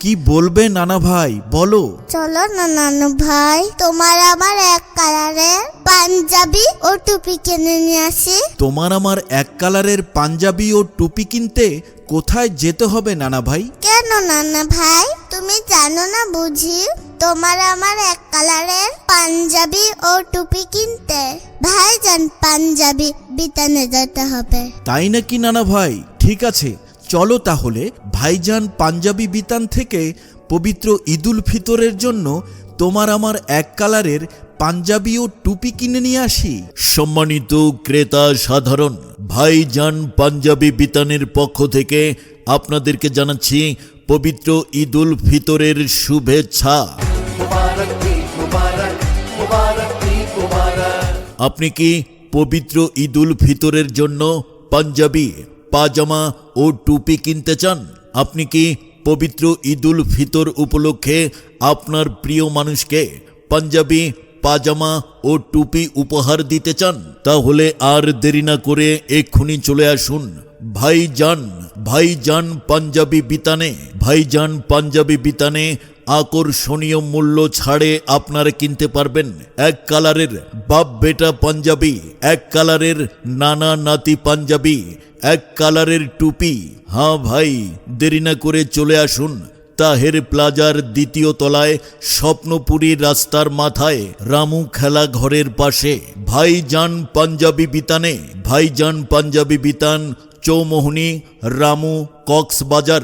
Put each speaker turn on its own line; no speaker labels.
কি বলবে নানা ভাই? বলো।
চলো না নানু ভাই তোমার আমার এক কালারের পাঞ্জাবি ও টুপি কিনে নিয়ে আসি।
তোমার আমার এক কালারের পাঞ্জাবি ও টুপি কিনতে কোথায় যেতে হবে নানা ভাই?
কেন নানা ভাই? তুমি জানো না বুঝি? তোমার আমার এক কালারের পাঞ্জাবি ও টুপি কিনতে ভাইজান পাঞ্জাবি বিতানে যেতে হবে।
তাই নাকি নানা ভাই? ঠিক আছে চলো তাহলে ভাইজান পাঞ্জাবি বিতান থেকে পবিত্র ঈদুল ফিতরের জন্য তোমার আমার এক কালারের পাঞ্জাবি ও টুপি কিনে নিয়ে আসি। সম্মানিত ক্রেতা সাধারণ, ভাইজান পাঞ্জাবি বিতানের পক্ষ থেকে আপনাদেরকে জানাচ্ছি পবিত্র ঈদুল ফিতরের শুভেচ্ছা। আপনি কি পবিত্র ঈদুল ফিতরের জন্য পাঞ্জাবি পাজামা ও টুপি কিনতে চান, আপনি কি পবিত্র ঈদুল ফিতর উপলক্ষে আপনার প্রিয় মানুষকে পাঞ্জাবি, পাজামা ও টুপি উপহার দিতে চান? তাহলে আর দেরি না করে এক্ষুনি চলে আসুন। ভাইজান ভাইজান পাঞ্জাবি বিতানে, ভাইজান পাঞ্জাবি বিতানে আকর্ষণীয় মূল্য ছাড়ে আপনারা কিনতে পারবেন। এক কালারের বাপ বেটা পাঞ্জাবি, এক কালারের নানা নাতি পাঞ্জাবি, এক কালারের টুপি। হ্যাঁ ভাই, দেরি না করে চলে আসুন। তাহের প্লাজার দ্বিতীয় তলায় স্বপ্নপুরী রাস্তার মাথায় রামু খেলা ঘরের পাশে। ভাইজান পাঞ্জাবি বিতানে, ভাইজান পাঞ্জাবি বিতান চৌমোহনী রামু কক্সবাজার